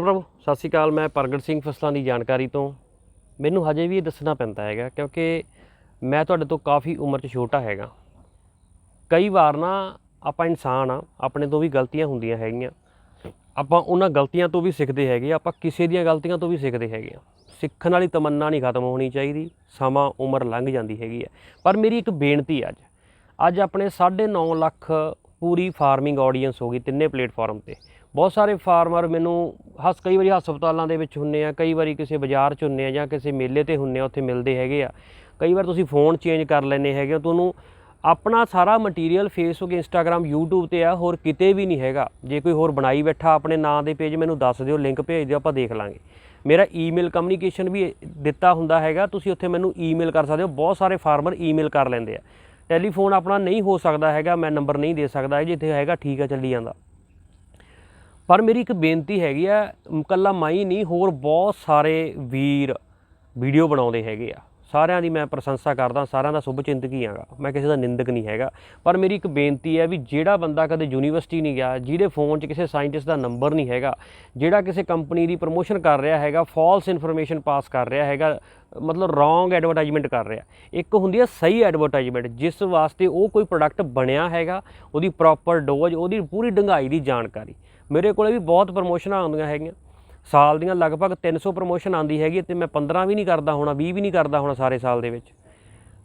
ਪ੍ਰਭੂ, ਸਤਿ ਸ਼੍ਰੀ ਅਕਾਲ। ਮੈਂ ਪ੍ਰਗਟ ਸਿੰਘ ਫਸਲਾਂ ਦੀ ਜਾਣਕਾਰੀ ਤੋਂ। ਮੈਨੂੰ ਹਜੇ ਵੀ ਇਹ ਦੱਸਣਾ ਪੈਂਦਾ ਹੈਗਾ, ਕਿਉਂਕਿ ਮੈਂ ਤੁਹਾਡੇ ਤੋਂ ਕਾਫੀ ਉਮਰ 'ਚ ਛੋਟਾ ਹੈਗਾ। ਕਈ ਵਾਰ ਨਾ ਆਪਾਂ ਇਨਸਾਨ ਆ, ਆਪਣੇ ਤੋਂ ਵੀ ਗਲਤੀਆਂ ਹੁੰਦੀਆਂ ਹੈਗੀਆਂ। ਆਪਾਂ ਉਹਨਾਂ ਗਲਤੀਆਂ ਤੋਂ ਵੀ ਸਿੱਖਦੇ ਹੈਗੇ ਆਪਾਂ ਕਿਸੇ ਦੀਆਂ ਗਲਤੀਆਂ ਤੋਂ ਵੀ ਸਿੱਖਦੇ ਹੈਗੇ ਆ। ਸਿੱਖਣ ਵਾਲੀ ਤਮੰਨਾ ਨਹੀਂ ਖਤਮ ਹੋਣੀ ਚਾਹੀਦੀ, ਸਮਾਂ, ਉਮਰ ਲੰਘ ਜਾਂਦੀ ਹੈਗੀ ਹੈ ਪਰ ਮੇਰੀ ਇੱਕ ਬੇਨਤੀ ਅੱਜ। ਅੱਜ ਆਪਣੇ 9.5 ਲੱਖ ਪੂਰੀ ਫਾਰਮਿੰਗ ਆਡੀਅנס ਹੋ ਗਈ ਤਿੰਨੇ ਪਲੇਟਫਾਰਮ ਤੇ। ਬਹੁਤ ਸਾਰੇ ਫਾਰਮਰ ਮੈਨੂੰ ਹਸ, ਕਈ ਵਾਰੀ ਹਸਪਤਾਲਾਂ ਦੇ ਵਿੱਚ ਹੁੰਨੇ ਆ, ਕਈ ਵਾਰੀ ਕਿਸੇ ਬਾਜ਼ਾਰ 'ਚ ਹੁੰਨੇ ਆ ਜਾਂ ਕਿਸੇ ਮੇਲੇ ਤੇ ਹੁੰਨੇ ਆ, ਉੱਥੇ ਮਿਲਦੇ ਹੈਗੇ ਆ। ਕਈ ਵਾਰ ਤੁਸੀਂ ਫੋਨ ਚੇਂਜ ਕਰ ਲੈਨੇ ਹੈਗੇ ਹੋ, ਤੁਹਾਨੂੰ ਆਪਣਾ ਸਾਰਾ ਮਟੀਰੀਅਲ ਫੇਸਬੁੱਕ ਇੰਸਟਾਗ੍ਰam YouTube ਤੇ ਆ, ਹੋਰ ਕਿਤੇ ਵੀ ਨਹੀਂ ਹੈਗਾ। ਜੇ ਕੋਈ ਹੋਰ ਬਣਾਈ ਬੈਠਾ ਆਪਣੇ ਨਾਂ ਦੇ ਪੇਜ ਮੈਨੂੰ ਦੱਸ ਦਿਓ ਲਿੰਕ ਭੇਜ ਦਿਓ, ਆਪਾਂ ਦੇਖ ਲਾਂਗੇ। ਮੇਰਾ ਈਮੇਲ ਕਮਿਊਨੀਕੇਸ਼ਨ ਵੀ ਦਿੱਤਾ ਹੁੰਦਾ ਹੈਗਾ, ਤੁਸੀਂ ਉੱਥੇ ਮੈਨੂੰ ਈਮੇਲ ਕਰ ਸਕਦੇ ਹੋ, ਬਹੁਤ ਸਾਰੇ ਫਾਰਮਰ ਈਮੇਲ ਕਰ ਲੈਂਦੇ ਆ। ਟੈਲੀਫੋਨ ਆਪਣਾ ਨਹੀਂ ਹੋ ਸਕਦਾ ਹੈਗਾ, ਮੈਂ ਨੰਬਰ ਨਹੀਂ ਦੇ ਸਕਦਾ ਜਿੱਥੇ ਹੈਗਾ, ਠੀਕ ਆ, ਚੱਲੀ ਜਾਂਦਾ। ਪਰ ਮੇਰੀ ਇੱਕ ਬੇਨਤੀ ਹੈਗੀ ਆ, ਇਕੱਲਾ ਮਾਈ ਨਹੀਂ, ਹੋਰ ਬਹੁਤ ਸਾਰੇ ਵੀਰ ਵੀਡੀਓ ਬਣਾਉਂਦੇ ਹੈਗੇ ਆ। ਸਾਰਿਆਂ ਦੀ ਮੈਂ ਪ੍ਰਸ਼ੰਸਾ ਕਰਦਾ, ਸਾਰਿਆਂ ਦਾ ਸ਼ੁਭ ਚਿੰਤਕੀ ਆਂਗਾ। ਮੈਂ ਕਿਸੇ ਦਾ ਨਿੰਦਕ ਨਹੀਂ ਹੈਗਾ। ਪਰ ਮੇਰੀ ਇੱਕ ਬੇਨਤੀ ਹੈ ਵੀ ਜਿਹੜਾ ਬੰਦਾ ਕਦੇ ਯੂਨੀਵਰਸਿਟੀ ਨਹੀਂ ਗਿਆ, ਜਿਹਦੇ ਫੋਨ 'ਚ ਕਿਸੇ ਸਾਇੰਟਿਸਟ ਦਾ ਨੰਬਰ ਨਹੀਂ ਹੈਗਾ, ਜਿਹੜਾ ਕਿਸੇ ਕੰਪਨੀ ਦੀ ਪ੍ਰਮੋਸ਼ਨ ਕਰ ਰਿਹਾ ਹੈਗਾ, ਫਾਲਸ ਇਨਫੋਰਮੇਸ਼ਨ ਪਾਸ ਕਰ ਰਿਹਾ ਹੈਗਾ, ਮਤਲਬ ਰੋਂਗ ਐਡਵਰਟਾਈਜ਼ਮੈਂਟ ਕਰ ਰਿਹਾ। ਇੱਕ ਹੁੰਦੀ ਹੈ ਸਹੀ ਐਡਵਰਟਾਈਜ਼ਮੈਂਟ, ਜਿਸ ਵਾਸਤੇ ਉਹ ਕੋਈ ਪ੍ਰੋਡਕਟ ਬਣਿਆ ਹੈਗਾ, ਉਹਦੀ ਪ੍ਰੋਪਰ ਡੋਜ਼, ਉਹਦੀ ਪੂਰੀ ਡੰਗਾਈ ਦੀ ਜਾਣਕਾਰੀ। ਮੇਰੇ ਕੋਲੇ ਵੀ ਬਹੁਤ ਪ੍ਰਮੋਸ਼ਨਾਂ ਆਉਂਦੀਆਂ ਹੈਗੀਆਂ। ਸਾਲ ਦੀਆਂ ਲਗਭਗ 300 ਪ੍ਰਮੋਸ਼ਨ ਆਉਂਦੀ ਹੈਗੀ ਤੇ ਮੈਂ 15 ਵੀ ਨਹੀਂ ਕਰਦਾ ਹੋਣਾ 20 ਵੀ ਨਹੀਂ ਕਰਦਾ ਹੋਣਾ ਸਾਰੇ ਸਾਲ ਦੇ ਵਿੱਚ।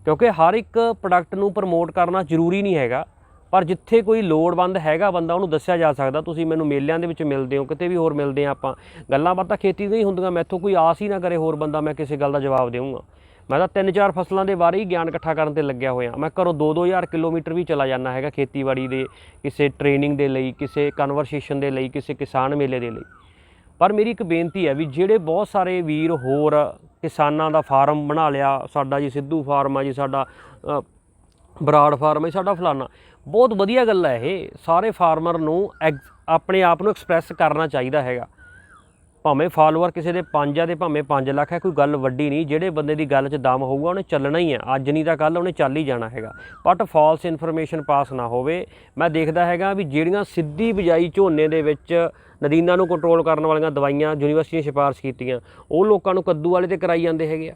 ਕਿਉਂਕਿ ਹਰ ਇੱਕ ਪ੍ਰੋਡਕਟ ਨੂੰ ਪ੍ਰਮੋਟ ਕਰਨਾ ਜ਼ਰੂਰੀ ਨਹੀਂ ਹੈਗਾ, ਪਰ ਜਿੱਥੇ ਕੋਈ ਲੋੜਵੰਦ ਹੈਗਾ ਬੰਦਾ ਉਹਨੂੰ ਦੱਸਿਆ ਜਾ ਸਕਦਾ, ਤੁਸੀਂ ਮੈਨੂੰ ਮੇਲਿਆਂ ਦੇ ਵਿੱਚ ਮਿਲਦੇ ਹੋ, ਕਿਤੇ ਵੀ ਹੋਰ ਮਿਲਦੇ ਆ ਆਪਾਂ। ਗੱਲਾਂ ਬਾਤਾਂ ਖੇਤੀ ਦੀਆਂ ਹੀ ਹੁੰਦੀਆਂ, ਮੈਥੋਂ ਕੋਈ ਆਸ ਹੀ ਨਾ ਕਰੇ ਹੋਰ ਬੰਦਾ ਮੈਂ ਕਿਸੇ ਗੱਲ ਦਾ ਜਵਾਬ ਦੇਵਾਂਗਾ ਮੈਂ ਤਾਂ ਤਿੰਨ ਚਾਰ ਫਸਲਾਂ ਦੇ ਬਾਰੇ ਹੀ ਗਿਆਨ ਇਕੱਠਾ ਕਰਨ ਤੇ ਲੱਗਿਆ ਹੋਇਆ। ਮੈਂ ਘਰੋਂ 2-2000 ਕਿਲੋਮੀਟਰ ਵੀ ਚਲਾ ਜਾਂਦਾ ਹੈਗਾ ਖੇਤੀਬਾੜੀ ਦੇ, ਕਿਸੇ ਟ੍ਰੇਨਿੰਗ ਦੇ ਲਈ, ਕਿਸੇ ਕਨਵਰਸੇਸ਼ਨ ਦੇ ਲਈ, ਕਿਸੇ ਕਿਸਾਨ ਮੇਲੇ ਦੇ ਲਈ। ਪਰ ਮੇਰੀ ਇੱਕ ਬੇਨਤੀ ਹੈ ਵੀ ਜਿਹੜੇ ਬਹੁਤ ਸਾਰੇ ਵੀਰ ਹੋਰ ਕਿਸਾਨਾਂ ਦਾ ਫਾਰਮ ਬਣਾ ਲਿਆ, ਸਾਡਾ ਜੀ ਸਿੱਧੂ ਫਾਰਮ ਆ ਜੀ, ਸਾਡਾ ਬਰਾੜ ਫਾਰਮ ਹੈ ਸਾਡਾ ਫਲਾਨਾ, ਬਹੁਤ ਵਧੀਆ ਗੱਲ ਹੈ ਇਹ। ਸਾਰੇ ਫਾਰਮਰ ਨੂੰ ਐਗਜ਼- ਆਪਣੇ ਆਪ ਨੂੰ ਐਕਸਪ੍ਰੈਸ ਕਰਨਾ ਚਾਹੀਦਾ ਹੈਗਾ। ਭਾਵੇਂ ਫਾਲੋਅਰ ਕਿਸੇ ਦੇ 5 ਆ ਤੇ ਭਾਵੇਂ 5 ਲੱਖ ਹੈ ਕੋਈ ਗੱਲ ਵੱਡੀ ਨਹੀਂ। ਜਿਹੜੇ ਬੰਦੇ ਦੀ ਗੱਲ 'ਚ ਦਮ ਹੋਊਗਾ, ਉਹਨੇ ਚੱਲਣਾ ਹੀ ਹੈ ਅੱਜ ਨਹੀਂ ਤਾਂ ਕੱਲ ਉਹਨੇ ਚੱਲ ਹੀ ਜਾਣਾ ਹੈਗਾ। ਬਟ ਫਾਲਸ ਇਨਫੋਰਮੇਸ਼ਨ ਪਾਸ ਨਾ ਹੋਵੇ। ਮੈਂ ਦੇਖਦਾ ਹੈਗਾ ਵੀ ਜਿਹੜੀਆਂ ਸਿੱਧੀ ਬਿਜਾਈ ਝੋਨੇ ਦੇ ਵਿੱਚ ਨਦੀਨਾਂ ਨੂੰ ਕੰਟਰੋਲ ਕਰਨ ਵਾਲੀਆਂ ਦਵਾਈਆਂ ਯੂਨੀਵਰਸਿਟੀ ਨੇ ਸਿਫਾਰਿਸ਼ ਕੀਤੀਆਂ, ਉਹ ਲੋਕਾਂ ਨੂੰ ਕੱਦੂ ਵਾਲੇ ਤੇ ਕਰਾਈ ਜਾਂਦੇ ਹੈਗੇ ਆ।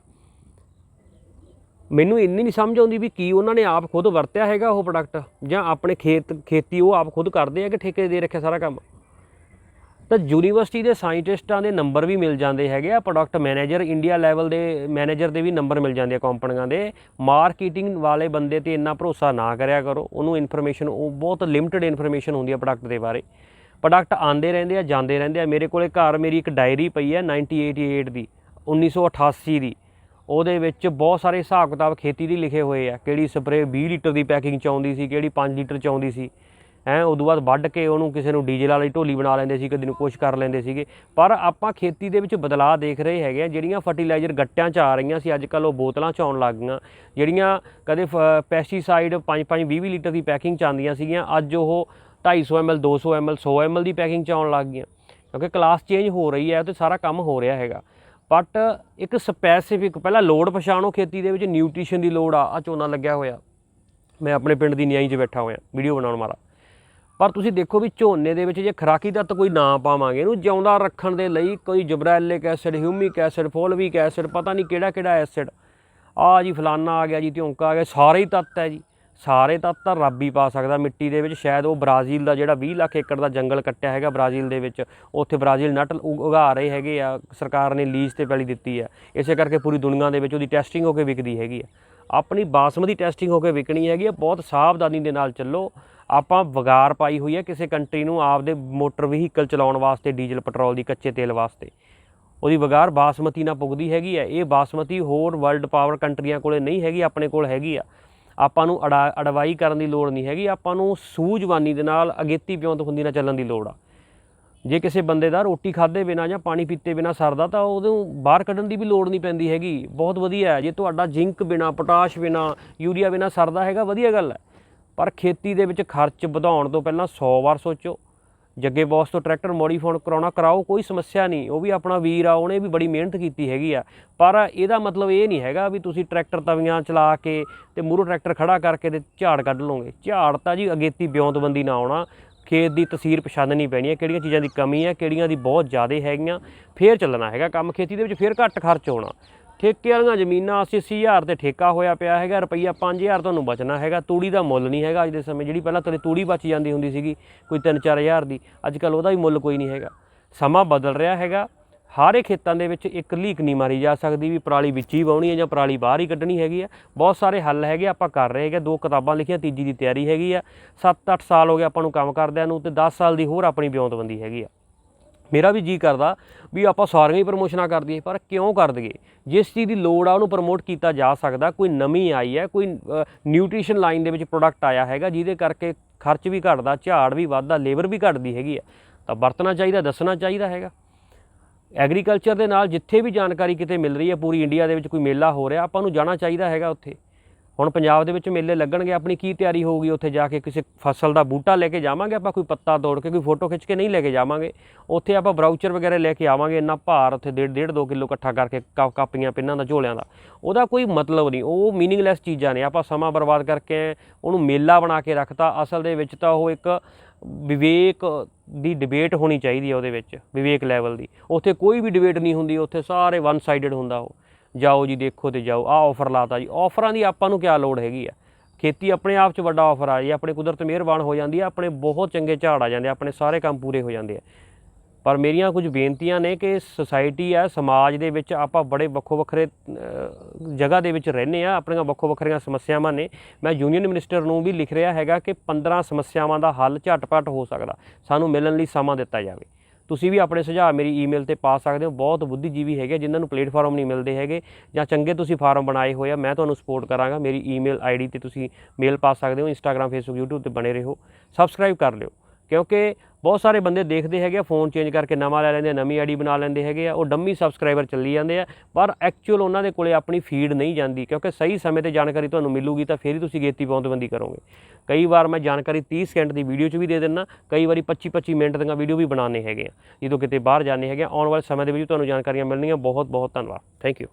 ਮੈਨੂੰ ਇੰਨੀ ਨਹੀਂ ਸਮਝ ਆਉਂਦੀ ਵੀ ਕੀ ਉਹਨਾਂ ਨੇ ਆਪ ਖੁਦ ਵਰਤਿਆ ਹੈਗਾ ਉਹ ਪ੍ਰੋਡਕਟ ਜਾਂ ਆਪਣੇ ਖੇਤ, ਖੇਤੀ ਉਹ ਆਪ ਖੁਦ ਕਰਦੇ ਆ ਕਿ ਠੇਕੇ ਦੇ ਰੱਖਿਆ ਸਾਰਾ ਕੰਮ? ਤਾਂ ਯੂਨੀਵਰਸਿਟੀ ਦੇ ਸਾਇੰਟਿਸਟਾਂ ਦੇ ਨੰਬਰ ਵੀ ਮਿਲ ਜਾਂਦੇ ਹੈਗੇ ਆ ਪ੍ਰੋਡਕਟ ਮੈਨੇਜਰ ਇੰਡੀਆ ਲੈਵਲ ਦੇ ਮੈਨੇਜਰ ਦੇ ਵੀ ਨੰਬਰ ਮਿਲ ਜਾਂਦੇ ਆ ਕੰਪਨੀਆਂ ਦੇ। ਮਾਰਕੀਟਿੰਗ ਵਾਲੇ ਬੰਦੇ ਤੇ ਇੰਨਾ ਭਰੋਸਾ ਨਾ ਕਰਿਆ ਕਰੋ, ਉਹਨੂੰ ਇਨਫੋਰਮੇਸ਼ਨ ਉਹ ਬਹੁਤ ਲਿਮਟਿਡ ਇਨਫੋਰਮੇਸ਼ਨ ਹੁੰਦੀ ਆ ਪ੍ਰੋਡਕਟ ਦੇ ਬਾਰੇ। ਪ੍ਰੋਡਕਟ ਆਉਂਦੇ ਰਹਿੰਦੇ ਆ, ਜਾਂਦੇ ਰਹਿੰਦੇ ਆ। ਮੇਰੇ ਕੋਲੇ ਘਰ ਮੇਰੀ ਇੱਕ ਡਾਇਰੀ ਪਈ ਹੈ 1988 ਦੀ 1988 ਦੀ। ਉਹਦੇ ਵਿੱਚ ਬਹੁਤ ਸਾਰੇ ਹਿਸਾਬ ਕਿਤਾਬ ਖੇਤੀ ਦੀ ਲਿਖੇ ਹੋਏ ਆ, ਕਿਹੜੀ ਸਪਰੇ 20 ਲੀਟਰ ਦੀ ਪੈਕਿੰਗ ਚ ਆਉਂਦੀ ਸੀ, ਕਿਹੜੀ 5 ਲੀਟਰ ਚ ਆਉਂਦੀ ਸੀ। ਹੈਂ, ਉਦੋਂ ਬਾਅਦ ਵੱਢ ਕੇ ਉਹਨੂੰ ਕਿਸੇ ਨੂੰ ਡੀਜ਼ਲ ਵਾਲੀ ਢੋਲੀ ਬਣਾ ਲੈਂਦੇ ਸੀ ਕਦੇ ਨੂੰ ਕੁਛ ਕਰ ਲੈਂਦੇ ਸੀਗੇ। ਪਰ ਆਪਾਂ ਖੇਤੀ ਦੇ ਵਿੱਚ ਬਦਲਾਅ ਦੇਖ ਰਹੇ ਹੈਗੇ ਆ, ਜਿਹੜੀਆਂ ਫਰਟੀਲਾਈਜ਼ਰ ਗੱਟਿਆਂ 'ਚ ਆ ਰਹੀਆਂ ਸੀ ਅੱਜ ਕੱਲ ਉਹ ਬੋਤਲਾਂ 'ਚ ਆਉਣ ਲੱਗ ਗਈਆਂ। ਜਿਹੜੀਆਂ ਕਦੇ ਪੈਸਟੀਸਾਈਡ 5-5 20 ਲੀਟਰ ਦੀ ਪੈਕਿੰਗ 'ਚ ਆਉਂਦੀਆਂ ਸੀਗੀਆਂ, ਅੱਜ ਉਹ 250 ml 200 ml 100 ml ਦੀ ਪੈਕਿੰਗ 'ਚ ਆਉਣ ਲੱਗ ਗਈਆਂ। ਕਿਉਂਕਿ ਕਲਾਸ ਚੇਂਜ ਹੋ ਰਹੀ ਹੈ ਤੇ ਸਾਰਾ ਕੰਮ ਹੋ ਰਿਹਾ ਹੈਗਾ। ਬਟ ਇੱਕ ਸਪੈਸੀਫਿਕ ਪਹਿਲਾਂ ਲੋੜ ਪਛਾਣੋ ਖੇਤੀ ਦੇ ਵਿੱਚ ਨਿਊਟ੍ਰੀਸ਼ਨ ਦੀ ਲੋੜ ਆ ਆ ਝੋਨਾ ਲੱਗਿਆ ਹੋਇਆ। ਮੈਂ ਆਪਣੇ ਪਿੰਡ ਦੀ ਨਿਆਈ 'ਚ ਬੈਠਾ ਹੋਇਆ ਵੀਡੀਓ ਬਣਾਉਣ ਵਾਲਾ। ਪਰ ਤੁਸੀਂ ਦੇਖੋ ਵੀ ਝੋਨੇ ਦੇ ਵਿੱਚ ਜੇ ਖਰਾਕੀ ਤੱਤ ਕੋਈ ਨਾ ਪਾਵਾਂਗੇ। ਇਹਨੂੰ ਜਿਉਂਦਾ ਰੱਖਣ ਦੇ ਲਈ ਕੋਈ gibberellic acid, humic acid fulvic acid, ਪਤਾ ਨਹੀਂ ਕਿਹੜਾ ਕਿਹੜਾ ਐਸਿਡ। ਆ ਜੀ ਫਲਾਨਾ ਆ ਗਿਆ ਜੀ, ਧਿਉਂਕਾ ਆ ਗਿਆ, ਸਾਰੇ ਹੀ ਤੱਤ ਹੈ ਜੀ। ਸਾਰੇ ਤੱਤ ਤਾਂ ਰੱਬ ਹੀ ਪਾ ਸਕਦਾ ਮਿੱਟੀ ਦੇ ਵਿੱਚ। ਸ਼ਾਇਦ ਉਹ ਬ੍ਰਾਜ਼ੀਲ ਦਾ ਜਿਹੜਾ 20 ਲੱਖ ਏਕੜ ਦਾ ਜੰਗਲ ਕੱਟਿਆ ਹੈਗਾ ਬ੍ਰਾਜ਼ੀਲ ਦੇ ਵਿੱਚ, ਉੱਥੇ ਬ੍ਰਾਜ਼ੀਲ ਨਟ ਉਗਾ ਰਹੇ ਹੈਗੇ ਆ। ਸਰਕਾਰ ਨੇ ਲੀਜ਼ ਤੇ ਪੈਲੀ ਦਿੱਤੀ ਹੈ। ਇਸੇ ਕਰਕੇ ਪੂਰੀ ਦੁਨੀਆ ਦੇ ਵਿੱਚ ਉਹਦੀ ਟੈਸਟਿੰਗ ਹੋ ਕੇ ਵਿਕਦੀ ਹੈਗੀ ਆ ਆਪਣੀ ਬਾਸਮਤੀ ਟੈਸਟਿੰਗ ਹੋ ਕੇ ਵਿਕਣੀ ਹੈਗੀ ਆ ਬਹੁਤ ਸਾਵਧਾਨੀ ਦੇ ਨਾਲ ਚੱਲੋ। ਆਪਾਂ ਵਗਾਰ ਪਾਈ ਹੋਈ ਹੈ ਕਿਸੇ ਕੰਟਰੀ ਨੂੰ ਆਪਦੇ ਮੋਟਰ ਵਹੀਕਲ ਚਲਾਉਣ ਵਾਸਤੇ, ਡੀਜ਼ਲ, ਪੈਟਰੋਲ ਦੀ ਕੱਚੇ ਤੇਲ ਵਾਸਤੇ। ਉਹਦੀ ਵਗਾਰ ਬਾਸਮਤੀ ਨਾਲ ਪੁੱਗਦੀ ਹੈਗੀ ਹੈ। ਇਹ ਬਾਸਮਤੀ ਹੋਰ ਵਰਲਡ ਪਾਵਰ ਕੰਟਰੀਆਂ ਕੋਲੇ ਨਹੀਂ ਹੈਗੀ, ਆਪਣੇ ਕੋਲ ਹੈਗੀ ਆ। ਆਪਾਂ ਨੂੰ ਅੜਾ ਅਡਵਾਈ ਕਰਨ ਦੀ ਲੋੜ ਨਹੀਂ ਹੈਗੀ। ਆਪਾਂ ਨੂੰ ਸੂਝਵਾਨੀ ਦੇ ਨਾਲ ਅਗੇਤੀ ਪਿਉਂਤ ਹੁੰਦੀ ਨਾਲ ਚੱਲਣ ਦੀ ਲੋੜ ਆ। ਜੇ ਕਿਸੇ ਬੰਦੇ ਦਾ ਰੋਟੀ ਖਾਦੇ ਬਿਨਾ ਜਾਂ ਪਾਣੀ ਪੀਤੇ ਬਿਨਾ ਸਰਦਾ, ਤਾਂ ਉਹਨੂੰ ਬਾਹਰ ਕੱਢਣ ਦੀ ਵੀ ਲੋੜ ਨਹੀਂ ਪੈਂਦੀ ਹੈਗੀ। ਬਹੁਤ ਵਧੀਆ ਹੈ। ਜੇ ਤੁਹਾਡਾ ਜ਼ਿੰਕ ਬਿਨਾ, ਪੋਟਾਸ਼ ਬਿਨਾ, ਯੂਰੀਆ ਬਿਨਾ ਸਰਦਾ ਹੈਗਾ, ਵਧੀਆ ਗੱਲ ਹੈ। ਪਰ ਖੇਤੀ ਦੇ ਵਿੱਚ ਖਰਚ ਵਧਾਉਣ ਤੋਂ ਪਹਿਲਾਂ 100 ਵਾਰ ਸੋਚੋ। ਜੱਗੇ ਬੌਸ ਤੋਂ ਟਰੈਕਟਰ ਮੋਡੀਫਾਈ ਕਰਾਉਣਾ, ਕਰਾਓ, ਕੋਈ ਸਮੱਸਿਆ ਨਹੀਂ। ਉਹ ਵੀ ਆਪਣਾ ਵੀਰ ਆ, ਉਹਨੇ ਵੀ ਬੜੀ ਮਿਹਨਤ ਕੀਤੀ ਹੈਗੀ ਆ। ਪਰ ਇਹਦਾ ਮਤਲਬ ਇਹ ਨਹੀਂ ਹੈਗਾ ਵੀ ਤੁਸੀਂ ਟਰੈਕਟਰ ਤਵੀਆਂ ਚਲਾ ਕੇ ਤੇ ਮੂਹਰੋਂ ਟਰੈਕਟਰ ਖੜਾ ਕਰਕੇ ਤੇ ਝਾੜ ਕੱਢ ਲਓਗੇ। ਝਾੜ ਤਾਂ ਜੀ ਅਗੇਤੀ ਬਿਉਂਤਬੰਦੀ ਨਾ ਆਉਣਾ। ਖੇਤ ਦੀ ਤਸਵੀਰ ਪਛਾਣਨੀ ਪੈਣੀ ਹੈ, ਕਿਹੜੀਆਂ ਚੀਜ਼ਾਂ ਦੀ ਕਮੀ ਹੈ, ਕਿਹੜੀਆਂ ਦੀ ਬਹੁਤ ਜ਼ਿਆਦਾ ਹੈਗੀਆਂ। ਫੇਰ ਚੱਲਣਾ ਹੈਗਾ ਕੰਮ, ਖੇਤੀ ਦੇ ਵਿੱਚ ਫੇਰ ਘੱਟ ਖਰਚ ਹੋਣਾ। ਠੇਕੇ ਵਾਲੀਆਂ ਜ਼ਮੀਨਾਂ 80 ਅੱਸੀ ਹਜ਼ਾਰ ਤੇ ਠੇਕਾ ਹੋਇਆ ਪਿਆ ਹੈਗਾ, ਰੁਪਈਆ 5000 ਤੁਹਾਨੂੰ ਬਚਣਾ ਹੈਗਾ, ਤੂੜੀ ਦਾ ਮੁੱਲ ਨਹੀਂ ਹੈਗਾ ਅੱਜ ਦੇ ਸਮੇਂ, ਜਿਹੜੀ ਪਹਿਲਾਂ ਤੇਰੇ ਤੂੜੀ ਬਚ ਜਾਂਦੀ ਹੁੰਦੀ ਸੀਗੀ, ਕੋਈ 3-4000 ਦੀ, ਅੱਜ ਕੱਲ ਉਹਦਾ ਵੀ ਮੁੱਲ ਕੋਈ ਨਹੀਂ ਹੈਗਾ। ਸਮਾਂ ਬਦਲ ਰਿਹਾ ਹੈਗਾ, ਹਾਰੇ ਖੇਤਾਂ ਦੇ ਵਿੱਚ ਇੱਕ ਲੀਕ ਨਹੀਂ ਮਾਰੀ ਜਾ ਸਕਦੀ ਵੀ ਪਰਾਲੀ ਵਿੱਚ ਹੀ ਵਾਉਣੀ ਹੈ ਜਾਂ ਪਰਾਲੀ ਬਾਹਰ ਹੀ ਕੱਢਣੀ ਹੈਗੀ ਆ ਬਹੁਤ ਸਾਰੇ ਹੱਲ ਹੈਗੇ, ਆਪਾਂ ਕਰ ਰਹੇ ਹੈਗੇ, ਦੋ ਕਿਤਾਬਾਂ ਲਿਖੀਆਂ, ਤੀਜੀ ਦੀ ਤਿਆਰੀ ਹੈਗੀ ਆ 7-8 ਸਾਲ ਹੋ ਗਏ ਆਪਾਂ ਨੂੰ ਕੰਮ ਕਰਦਿਆਂ ਨੂੰ ਤੇ 10 ਸਾਲ ਦੀ ਹੋਰ ਆਪਣੀ ਵਿਉਂਤਬੰਦੀ ਹੈਗੀ ਆ। ਮੇਰਾ ਵੀ ਜੀ ਕਰਦਾ ਵੀ ਆਪਾਂ ਸਾਰੀਆਂ ਹੀ ਪ੍ਰਮੋਸ਼ਨਾਂ ਕਰ ਦਈਏ, ਪਰ ਕਿਉਂ ਕਰ ਦਈਏ? ਜਿਸ ਚੀਜ਼ ਦੀ ਲੋੜ ਆ, ਉਹਨੂੰ ਪ੍ਰਮੋਟ ਕੀਤਾ ਜਾ ਸਕਦਾ, ਕੋਈ ਨਵੀਂ ਆਈ ਹੈ, ਕੋਈ ਨਿਊਟ੍ਰੀਸ਼ਨ ਲਾਈਨ ਦੇ ਵਿੱਚ ਪ੍ਰੋਡਕਟ ਆਇਆ ਹੈਗਾ, ਜਿਹਦੇ ਕਰਕੇ ਖਰਚ ਵੀ ਘਟਦਾ, ਝਾੜ ਵੀ ਵੱਧਦਾ ਲੇਬਰ ਵੀ ਘਟਦੀ ਹੈਗੀ ਆ, ਤਾਂ ਵਰਤਣਾ ਚਾਹੀਦਾ, ਦੱਸਣਾ ਚਾਹੀਦਾ ਹੈਗਾ। ਐਗਰੀਕਲਚਰ ਦੇ ਨਾਲ ਜਿੱਥੇ ਵੀ ਜਾਣਕਾਰੀ ਕਿਤੇ ਮਿਲ ਰਹੀ ਹੈ, ਪੂਰੀ ਇੰਡੀਆ ਦੇ ਵਿੱਚ ਕੋਈ ਮੇਲਾ ਹੋ ਰਿਹਾ, ਆਪਾਂ ਨੂੰ ਜਾਣਾ ਚਾਹੀਦਾ ਹੈਗਾ ਉੱਥੇ। ਹੁਣ ਪੰਜਾਬ ਦੇ ਵਿੱਚ ਮੇਲੇ ਲੱਗਣਗੇ, ਆਪਣੀ ਕੀ ਤਿਆਰੀ ਹੋਊਗੀ ਉੱਥੇ ਜਾ ਕੇ? ਕਿਸੇ ਫਸਲ ਦਾ ਬੂਟਾ ਲੈ ਕੇ ਜਾਵਾਂਗੇ ਆਪਾਂ, ਕੋਈ ਪੱਤਾ ਤੋੜ ਕੇ, ਕੋਈ ਫੋਟੋ ਖਿੱਚ ਕੇ ਨਹੀਂ ਲੈ ਕੇ ਜਾਵਾਂਗੇ? ਉੱਥੇ ਆਪਾਂ ਬਰਾਊਚਰ ਵਗੈਰਾ ਲੈ ਕੇ ਆਵਾਂਗੇ, ਇੰਨਾ ਭਾਰ ਉੱਥੇ ਡੇਢ ਡੇਢ 2 ਕਿਲੋ ਇਕੱਠਾ ਕਰਕੇ ਕਾ- ਕਾਪੀਆਂ, ਪਿੰਨਾਂ ਦਾ, ਝੋਲਿਆਂ ਦਾ। ਉਹਦਾ ਕੋਈ ਮਤਲਬ ਨਹੀਂ, ਉਹ ਮੀਨਿੰਗਲੈਸ ਚੀਜ਼ਾਂ ਨੇ। ਆਪਾਂ ਸਮਾਂ ਬਰਬਾਦ ਕਰਕੇ ਉਹਨੂੰ ਮੇਲਾ ਬਣਾ ਕੇ ਰੱਖਤਾ। ਅਸਲ ਦੇ ਵਿੱਚ ਤਾਂ ਉਹ ਇੱਕ ਵਿਵੇਕ ਦੀ ਡਿਬੇਟ ਹੋਣੀ ਚਾਹੀਦੀ ਹੈ ਉਹਦੇ ਵਿੱਚ, ਵਿਵੇਕ ਲੈਵਲ ਦੀ। ਉੱਥੇ ਕੋਈ ਵੀ ਡਿਬੇਟ ਨਹੀਂ ਹੁੰਦੀ, ਉੱਥੇ ਸਾਰੇ ਵਨ ਸਾਈਡਡ ਹੁੰਦਾ ਉਹ। ਜਾਓ ਜੀ, ਦੇਖੋ ਤੇ ਜਾਓ। ਆਹ ਆਫਰ ਲਾਤਾ ਜੀ। ਆਫਰਾਂ ਦੀ ਆਪਾਂ ਨੂੰ ਕੀ ਲੋੜ ਹੈਗੀ ਆ? ਖੇਤੀ ਆਪਣੇ ਆਪ 'ਚ ਵੱਡਾ ਆਫਰ ਆ। ਜੀ ਆਪਣੇ ਕੁਦਰਤ ਮਿਹਰਬਾਨ ਹੋ ਜਾਂਦੀ ਆ, ਆਪਣੇ ਬਹੁਤ ਚੰਗੇ ਝਾੜ ਆ ਜਾਂਦੇ ਆ, ਆਪਣੇ ਸਾਰੇ ਕੰਮ ਪੂਰੇ ਹੋ ਜਾਂਦੇ ਆ। ਪਰ ਮੇਰੀਆਂ ਕੁਝ ਬੇਨਤੀਆਂ ਨੇ ਕਿ ਸੋਸਾਇਟੀ ਆ, ਸਮਾਜ ਦੇ ਵਿੱਚ ਆਪਾਂ ਬੜੇ ਵੱਖੋ ਵੱਖਰੇ ਜਗ੍ਹਾ ਦੇ ਵਿੱਚ ਰਹਿੰਦੇ ਆ। ਆਪਣੀਆਂ ਵੱਖੋ ਵੱਖਰੀਆਂ ਸਮੱਸਿਆਵਾਂ ਨੇ। ਮੈਂ ਯੂਨੀਅਨ ਮਿਨਿਸਟਰ ਨੂੰ ਵੀ ਲਿਖ ਰਿਹਾ ਹੈਗਾ ਕਿ 15 ਸਮੱਸਿਆਵਾਂ ਦਾ ਹੱਲ ਝਟਪਟ ਹੋ ਸਕਦਾ। ਸਾਨੂੰ ਮਿਲਣ ਲਈ ਸਮਾਂ ਦਿੱਤਾ ਜਾਵੇ। ਤੁਸੀਂ ਵੀ ਆਪਣੇ ਸੁਝਾਅ ਮੇਰੀ ਈਮੇਲ ਤੇ ਪਾ ਸਕਦੇ ਹੋ। ਬਹੁਤ ਬੁੱਧੀਜੀਵੀ ਹੈਗੇ ਜਿਨ੍ਹਾਂ ਨੂੰ ਪਲੇਟਫਾਰਮ ਨਹੀਂ ਮਿਲਦੇ ਹੈਗੇ ਜਾਂ ਚੰਗੇ ਤੁਸੀਂ ਫਾਰਮ ਬਣਾਏ ਹੋਏ ਆ, ਮੈਂ ਤੁਹਾਨੂੰ ਸਪੋਰਟ ਕਰਾਂਗਾ। ਮੇਰੀ ਈਮੇਲ ਆਈਡੀ ਤੇ ਤੁਸੀਂ ਮੇਲ ਪਾ ਸਕਦੇ ਹੋ ਇੰਸਟਾਗ੍ਰam ਫੇਸਬੁੱਕ YouTube ਤੇ ਬਣੇ ਰਹੋ। ਸਬਸਕ੍ਰਾਈਬ ਕਰ ਲਿਓ, ਕਿਉਂਕਿ ਬਹੁਤ ਸਾਰੇ ਬੰਦੇ ਦੇਖਦੇ ਹੈਗੇ ਆ, ਫੋਨ ਚੇਂਜ ਕਰਕੇ ਨਵਾਂ ਲੈ ਲੈਂਦੇ ਆ, ਨਵੀਂ ਆਈਡੀ ਬਣਾ ਲੈਂਦੇ ਹੈਗੇ ਆ, ਉਹ ਡੰਮੀ ਸਬਸਕ੍ਰਾਈਬਰ ਚੱਲੀ ਜਾਂਦੇ ਆ, ਪਰ ਐਕਚੁਅਲ ਉਹਨਾਂ ਦੇ ਕੋਲੇ ਆਪਣੀ ਫੀਡ ਨਹੀਂ ਜਾਂਦੀ, ਕਿਉਂਕਿ ਸਹੀ ਸਮੇਂ ਤੇ ਜਾਣਕਾਰੀ ਤੁਹਾਨੂੰ ਮਿਲੂਗੀ ਤਾਂ ਫੇਰ ਹੀ ਤੁਸੀਂ ਗੇਤੀ ਪੌਂਦਬੰਦੀ ਕਰੋਗੇ। ਕਈ ਵਾਰ ਮੈਂ ਜਾਣਕਾਰੀ 30 ਸਕਿੰਟ ਦੀ ਵੀਡੀਓ 'ਚ ਵੀ ਦੇ ਦਿੰਦਾ, ਕਈ ਵਾਰੀ 25 25 ਮਿੰਟ ਦੀਆਂ ਵੀਡੀਓ ਵੀ ਬਣਾਉਂਦੇ ਹੈਗੇ ਆ, ਜਦੋਂ ਕਿਤੇ ਬਾਹਰ ਜਾਂਦੇ ਹੈਗੇ ਆਉਣ ਵਾਲੇ ਸਮੇਂ ਦੇ ਵਿੱਚ ਤੁਹਾਨੂੰ ਜਾਣਕਾਰੀਆਂ ਮਿਲਣਗੀਆਂ ਬਹੁਤ ਬਹੁਤ ਧੰਨਵਾਦ। Thank you